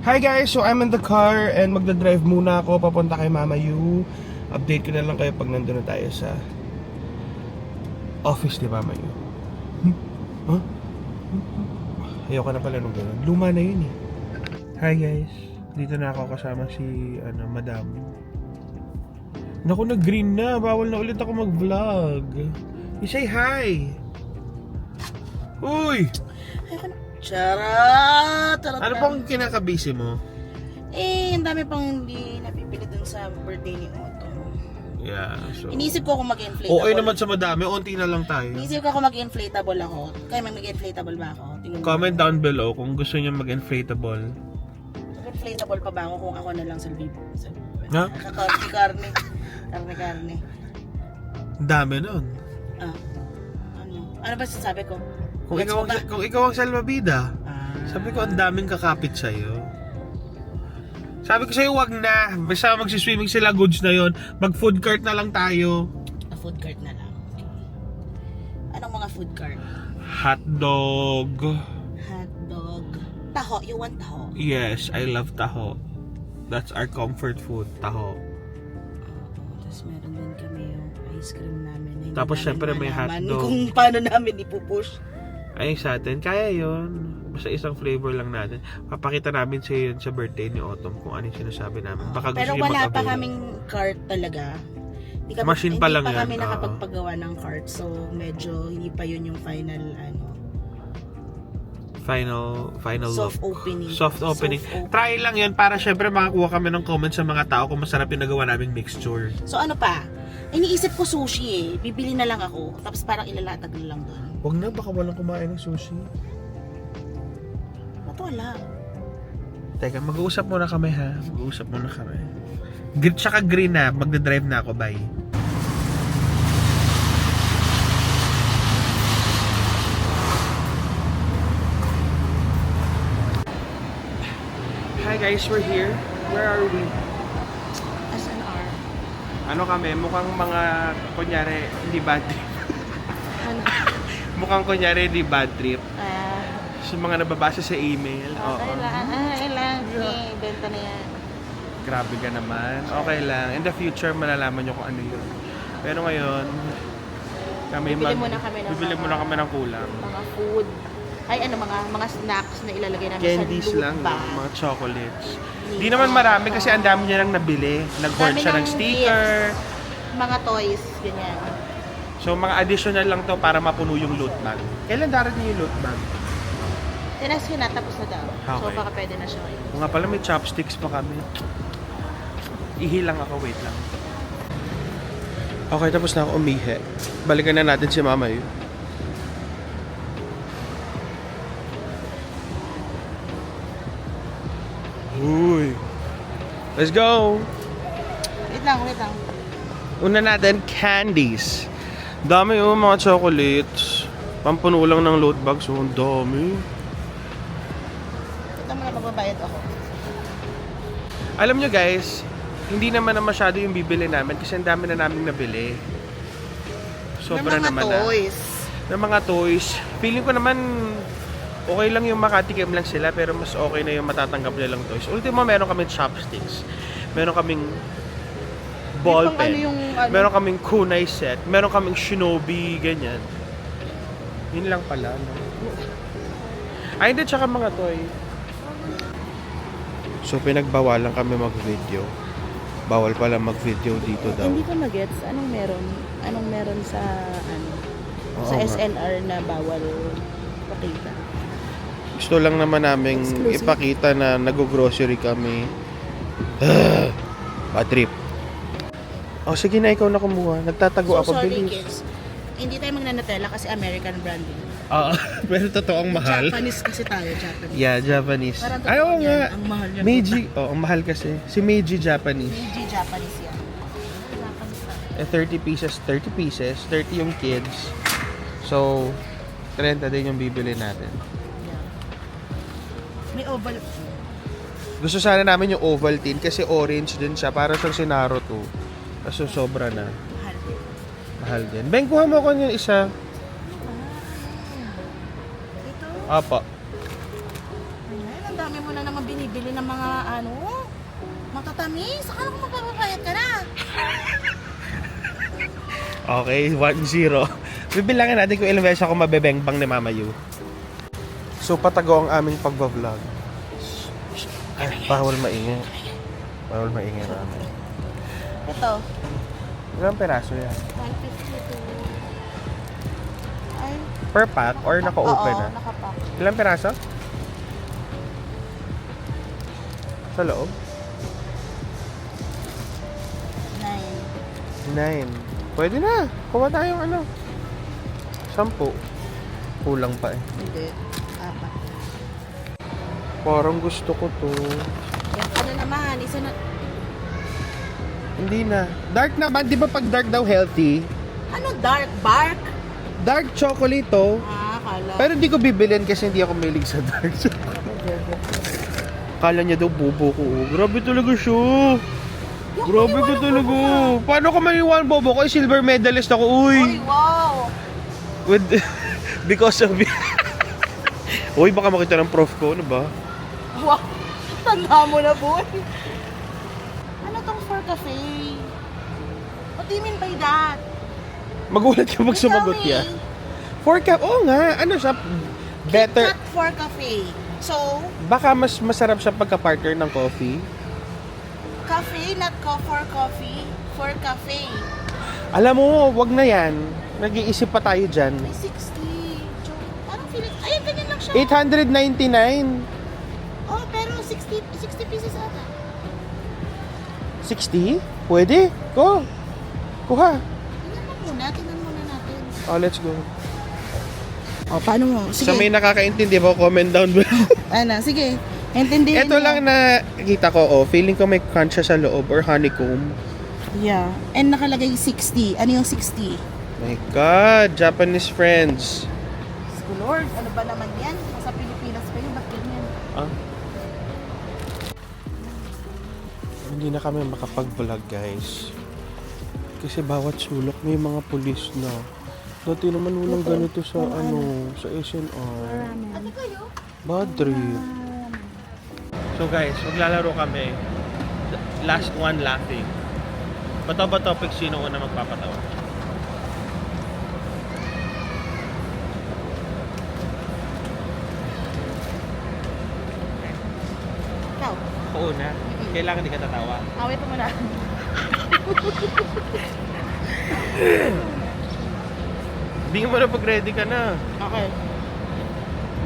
Hi guys! So I'm in the car and magdadrive muna ako papunta kay Mama Yu. Update ko na lang kayo pag nandun na tayo sa office ni Mama Yu. Hmm? Huh? Ayoko na pala nung ganun. Luma na yun eh. Hi guys! Dito na ako kasama si ano, Madam. Naku, nag-green na. Bawal na ulit ako mag-vlog. I-say hi! Uy! Ayoko na. Charot! Charot Ano lang. pang kinakabisi mo? Eh, ang dami pang hindi napipili dun sa birthday ni Otto. Yeah, so... Inisip ko kung mag-inflatable. Okay naman sa madami, onti na lang tayo. Inisip ko kung mag-inflatable ako. Kaya may mag-inflatable ba ako? Tingnan. Comment down below kung gusto niyo mag-inflatable. Mag-inflatable pa ba ako kung ako na lang sa vivo? Sa Ha? Kakarne, karne. Karne, karne. Ang dami nun. Ah. Ano? Ano ba sasabi ko? Kung Gets ikaw, ba? ang, kung ikaw ang salvabida, Ah. sabi ko ang daming kakapit sa'yo. Sabi ko sa'yo, wag na. Basta magsiswimming sila goods na yon. Mag food cart na lang tayo. A food cart na lang. Anong mga food cart? Hotdog. Hot dog. Taho. You want taho? Yes, I love taho. That's our comfort food, taho. Tapos meron din kami yung ice cream namin. hindi Tapos namin syempre may malaman hotdog. Kung paano namin ipupush. Ay, sa atin, kaya yon Basta isang flavor lang natin. Papakita namin sa yun sa birthday ni Autumn kung ano yung sinasabi namin. Baka gusto Pero niyo wala pa mag-avail. kaming cart talaga. Hindi kami, Machine pa hindi lang pa yan, kami oo. nakapagpagawa ng cart. So, medyo hindi pa yun yung final, ano, Final, final soft look. opening. Soft opening. Soft opening. Try lang yun para syempre makakuha kami ng comments sa mga tao kung masarap yung nagawa naming mixture. So, ano pa? Iniisip ko sushi eh. Bibili na lang ako. Tapos parang ilalatag na lang doon. Huwag na, baka walang kumain ng sushi. Ba't wala? Teka, mag-uusap muna kami ha. Mag-uusap muna kami. Gr- tsaka green na, magdadrive na ako, bye. Hi guys, we're here. Where are we? SNR. Ano kami, mukhang mga, kunyari, hindi bad trip. Mukhang kunyari, hindi bad trip. Ah, Sa mga nababasa sa email. Oo. okay lang. Ah, okay lang. Eh, benta na yan. Grabe ka naman. Okay lang. In the future, malalaman nyo kung ano yun. Pero ngayon, kami Bibili muna kami ng bibili mga- muna kami ng kulang. Mga food. Ay, ano, mga mga snacks na ilalagay namin Candies sa loot lang, bag. mga chocolates. Hindi Di naman marami kasi ang dami niya lang nabili. Nag-hoard Dami siya ng ng sticker. Mga toys, ganyan. So, mga additional lang to para mapuno yung loot bag. Kailan darating yung loot bag? Tinas yun na, tapos na daw. So, Okay. baka pwede na siya ngayon. Mga pala may chopsticks pa kami. Ihilang ako, wait lang. Okay, tapos na ako umihi. Balikan na natin si mama yun. Uy. Let's go! Wait lang, wait lang. Una natin, candies. Dami yung mga chocolates. Pampuno lang ng load bags. So, ang dami. Ito mo na magbabayad ako. Alam nyo guys, hindi naman na masyado yung bibili namin kasi ang dami na namin nabili. Sobra Ng mga naman toys. na. Ng mga toys. Feeling ko naman okay lang yung makatikim lang sila pero mas okay na yung matatanggap nilang toys. Ultimo, meron kaming chopsticks. Meron kaming ball Yung pen. ano yung ano? Meron kaming kunai set. Meron kaming shinobi, ganyan. Yun lang pala. No? Ay, hindi, tsaka mga toy. So, pinagbawalan kami mag-video. Bawal pala mag-video dito daw. Hindi ko magets anong meron? Anong meron sa ano? Oo sa nga. SNR na bawal pakita. Gusto lang naman namin Exclusive. ipakita na nag-grocery kami. Bad trip. Oh, sige na, ikaw na kumuha. Nagtatago So ako, sorry bilis. kids. Hindi tayo magnanatela kasi American branding. Oo, pero totoong mahal. Japanese kasi tayo, Japanese. Yeah, Japanese. Parang Ay, oo totoo nga. yan, Ang mahal yan. Meiji, oh, ang mahal kasi. Si Meiji Japanese. Meiji Japanese yan. Japanese tayo. Eh, 30 pieces, 30 pieces, 30 yung kids. So, 30 din yung bibili natin. Yeah. May oval. Gusto sana namin yung Ovaltine kasi orange din siya. Para siyang si Naruto. Kaso sobra na. Mahal. Mahal din. Ben, kuha mo ko yung isa. Ito. Apa. Ayan, ang dami mo na naman binibili ng mga ano, matatamis. Akala ko magpapapayat ka na. Okay, 1-0. Bibilangin natin kung ilang beses ako mabebengbang ni Mama Yu. So, patago ang aming pagbablog. Ay, bawal maingay. Bawal maingay namin. Ito, Ilang peraso yan? 152. Ay, Per pack or naka-open oo, na? nakapack. Ilang peraso? Sa loob? Nine. Nine. Pwede na. Kuha tayong ano. Sampu. Kulang pa eh. Hindi. Apat. Parang gusto ko to. Yan ka na naman. Isa na. Hindi na. Dark naman. Di ba pag dark daw healthy? Ano, dark bark? Dark chocolate to. Ah, kala. Pero hindi ko bibilin kasi hindi ako mahilig sa dark chocolate. Kala niya daw bobo ko. oh. Grabe talaga siya. Grabe ko talaga. Paano ko maniwala bobo ko? Eh, silver medalist ako. Uy, Uy. wow. With, because of... Uy, baka makita ng prof ko. Ano ba? Wow. Tanda mo na, boy. For cafe? What do you mean by that? Magulat ka pag sumagot Tell me. ya. Four cup. Oo nga. Ano siya? Better. Not for cafe. So, Baka mas masarap siya pagka-partner ng coffee. cafe, not co for coffee. For cafe. Alam mo, wag na yan. Nag-iisip pa tayo dyan. May 60. Jo- Parang feeling, ayun, ganyan lang siya. 899. Oh, pero 60, 60 pieces ata. 60? Pwede. Go. Kuha. Muna, tingnan muna natin. Oh, let's go. Oh, paano mo? Sa may nakakaintindi mo, comment down below. Ano, sige. Intindihin Ito mo. lang na kita ko, oh, feeling ko may crunch siya sa loob or honeycomb. Yeah. And nakalagay 60. Ano yung 60? My God, Japanese friends. Lord, ano ba naman yan? Nasa Pilipinas kayo, ba't ganyan? Ah. Hindi na kami makapag-vlog, guys. Kasi bawat sulok may mga pulis na. Dati naman walang ganito sa ano, sa SNR. Bad trip. So guys, maglalaro kami. Last one laughing. Bato ba topic sino una magpapatawa? Ikaw. Ako una. Kailangan di ka tatawa. Awit mo na. Hindi mo na pag ready ka na. Okay.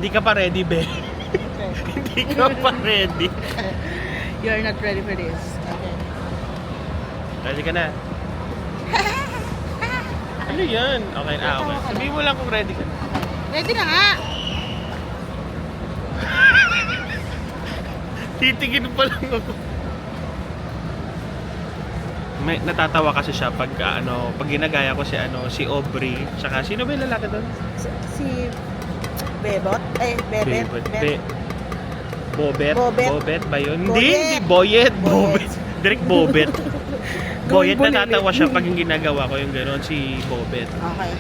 Hindi ka pa ready, be. okay. Hindi ka pa ready. You're not ready for this. Okay. Ready ka na? ano yan? Okay na, okay. Sabihin mo lang kung ready ka na. Ready na nga! Titigin pa lang ako. May natatawa kasi siya pag ah, ano, pag ginagaya ko si ano, si Aubrey, saka sino ba yung lalaki doon? Si, si Bebot? Eh, Bebet? Bebet. Be- Bobet? Bobet. Bobet ba yun? Boyet. Hindi, hindi. Boyet. Boyet. Bobet. Direct Bobet. Boyet Gawin natatawa siya pag yung ginagawa ko yung gano'n, si Bobet. Okay.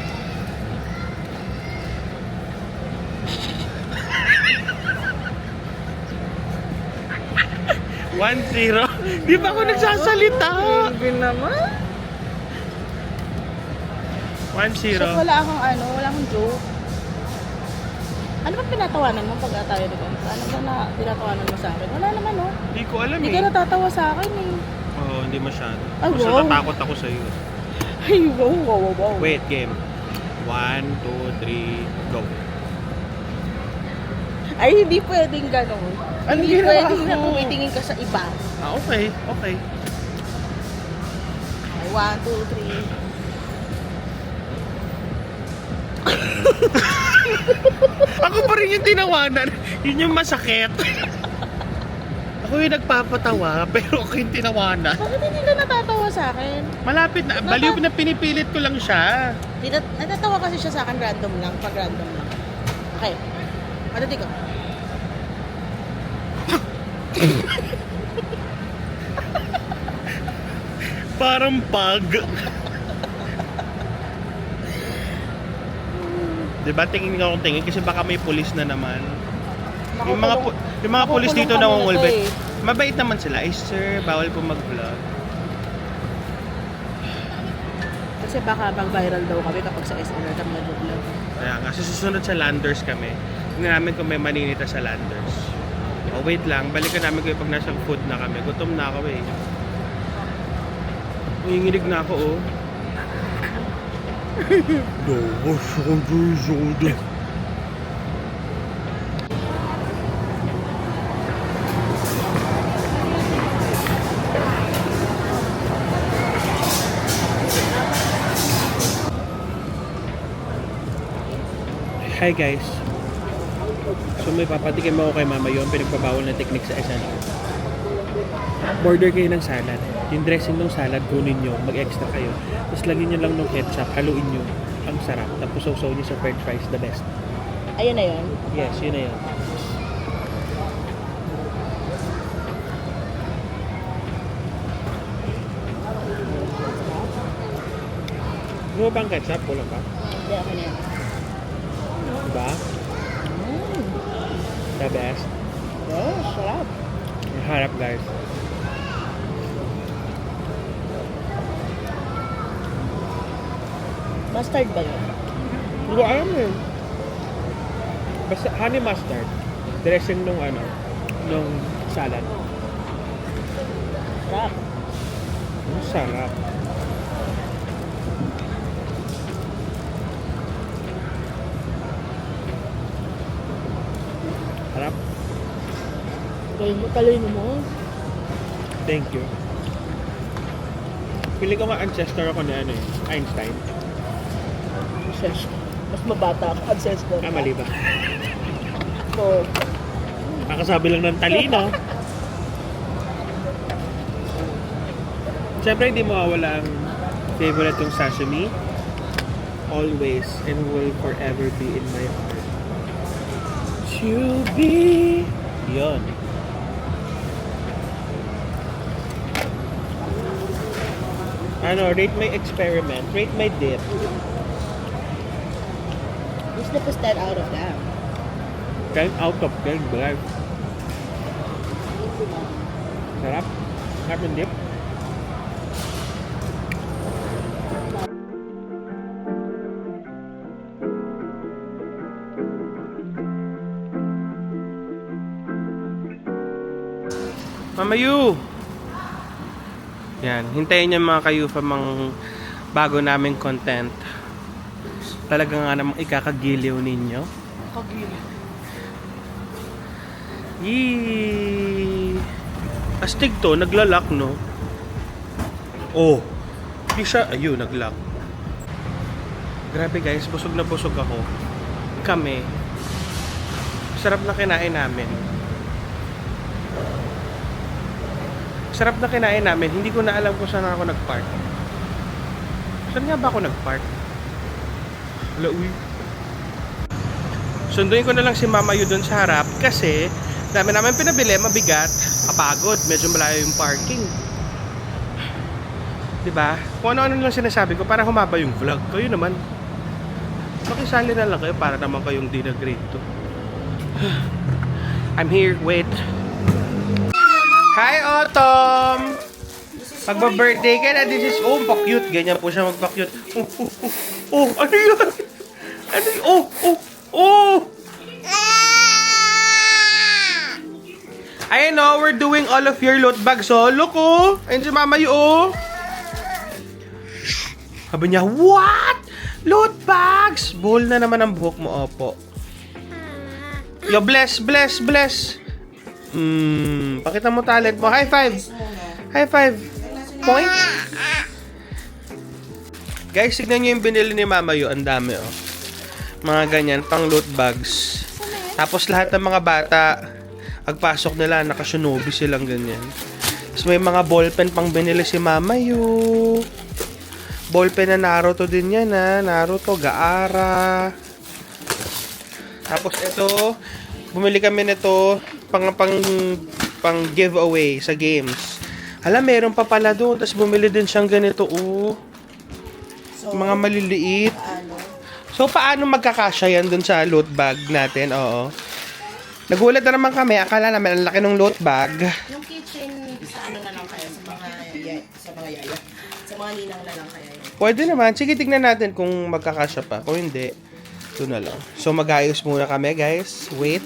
One zero. Di ba ako nagsasalita? Hindi naman. One zero. So, wala akong ano, wala akong joke. Ano ba pinatawanan mo pag tayo dito? Ano ba na pinatawanan mo sa akin? Wala naman, no? Hindi ko alam Hindi eh. ka natatawa sa akin, eh. Oo, hindi masyado. Ay, Mas wow. natatakot ako sa iyo. Ay, wow, wow, wow, wow. Wait, game. One, two, three, go. Ay, hindi pwedeng gano'n. Ano hindi ginawa pwedeng na ko? tumitingin ka sa iba. Ah, okay, okay. Ay, one, two, three. Ako pa rin yung tinawanan. Yun yung masakit. ako yung nagpapatawa, pero ako yung tinawanan. Bakit hindi ka natatawa sa akin? Malapit na. Baliw na pinipilit ko lang siya. Tinat natatawa kasi siya sa akin random lang, pag random lang. Okay. Ano di ko? Parang pag. Diba tingin nga akong tingin kasi baka may pulis na naman. Yung mga pu- Yung mga pulis dito nangungulbit. to eh. Mabait naman sila. Ay, sir, bawal po mag-vlog. Kasi baka mag-viral daw kami kapag sa SNR kami nag-vlog. Kaya nga, susunod sa Landers kami. Namin kung may maninita sa Landers. Oh, wait lang, balikan namin kayo pag nasa food na kami. Gutom na ako eh. Nanginginig na ako oh. Hi guys. So may papatikim ako kay mama yun, pinagbabawal na technique sa SNR. Order kayo ng salad. Yung dressing ng salad, kunin nyo, mag-extra kayo. Tapos lagyan nyo lang ng ketchup, haluin nyo. Ang sarap. Tapos sausaw nyo sa french fries, the best. Ayun na yun. Yes, yun na yun. Ano bang ketchup? Kulang ba? Hindi, okay na yan. Diba? The best. Oh, sarap. Ang harap guys. Mustard ba yun? Hindi ko alam yun. Basta honey mustard. Dressing nung ano, nung salad. Sarap. Ang sarap. Harap. Galing mo, mo. Thank you. Pili ko nga ancestor ako ni ano eh, Einstein. Ses. Mas mabata ako. Ancestor. Ah, mali ba? So, Kakasabi lang ng talino. Siyempre, hindi mawawala ang favorite kong sashimi. Always and will forever be in my heart. Be... Yun. Ano, rate my experiment. Rate my dip. lip is 10 out of 10. 10 out of 10, bro. Sarap. Sarap yung dip. Mama Yu! Yan, hintayin niyo mga kayufa mga bago naming content. Talaga nga namang ikakagiliw ninyo. Kagili. Yee! Astig to, naglalak, no? Oh! Di siya, ayun, naglock. Grabe guys, busog na busog ako. Kami. Sarap na kinain namin. Sarap na kinain namin. Hindi ko na alam kung saan ako nag-park. Saan nga ba ako nag-park? Wala, uy. Sunduin ko na lang si Mama Yu doon sa harap kasi dami namin pinabili, mabigat, kapagod, medyo malayo yung parking. 'Di ba? Kung ano-ano lang sinasabi ko para humaba yung vlog. Kayo naman. Makisali na lang kayo para naman kayong di na-grade to. I'm here, wait. Hi, Autumn! Magba-birthday ka na, this is, oh, pa-cute. Ganyan po siya magpa-cute. Oh, oh, oh, oh, ano yun? Ano yun? Oh, oh, oh! Ayan o, we're doing all of your loot bags. Oh, look oh. Ayun si Mama Yu oh. Sabi niya, what? Loot bags! Buhol na naman ang buhok mo, opo. Yo, bless, bless, bless. Hmm, pakita mo talent mo. High five. High five. Point. Guys, tignan nyo yung binili ni Mama Yu. Ang dami, oh. Mga ganyan, pang loot bags. Tapos lahat ng mga bata, pagpasok nila, nakasunobi silang ganyan. Tapos may mga ballpen pang binili si Mama Yu. Ballpen na Naruto din yan, ha. Naruto, Gaara. Tapos ito, bumili kami nito pang pang pang giveaway sa games. Hala, meron pa pala doon. Tapos bumili din siyang ganito, oh. So, Mga maliliit. ano? So, paano magkakasya yan dun sa loot bag natin? Oo. Nagulat na naman kami. Akala namin ang laki ng load bag. Yung kitchen, sa ano na lang kaya, sa mga, yay, sa mga yaya, sa mga ninang na lang kaya yun. Pwede naman. Sige, tignan natin kung magkakasya pa. Kung hindi, ito na lang. So, mag-ayos muna kami, guys. Wait.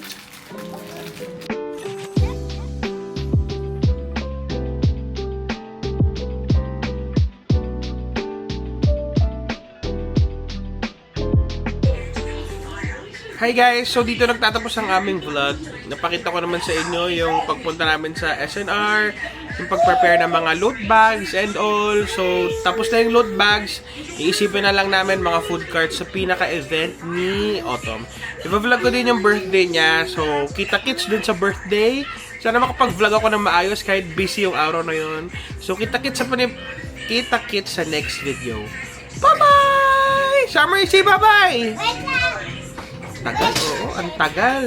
Hi guys! So dito nagtatapos ang aming vlog. Napakita ko naman sa inyo yung pagpunta namin sa SNR, yung pag-prepare ng mga load bags and all. So tapos na yung load bags, iisipin na lang namin mga food carts sa pinaka-event ni Autumn. Iba-vlog ko din yung birthday niya. So kita-kits dun sa birthday. Sana makapag-vlog ako ng maayos kahit busy yung araw na yun. So kita-kits sa panip kita-kits sa next video. Bye-bye! Summer, say bye-bye! Tagal, oo, ang tagal.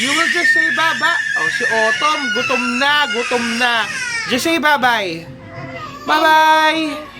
You will just say baba. Oh, si Autumn, gutom na, gutom na. Just say bye-bye. Bye-bye. Bye bye.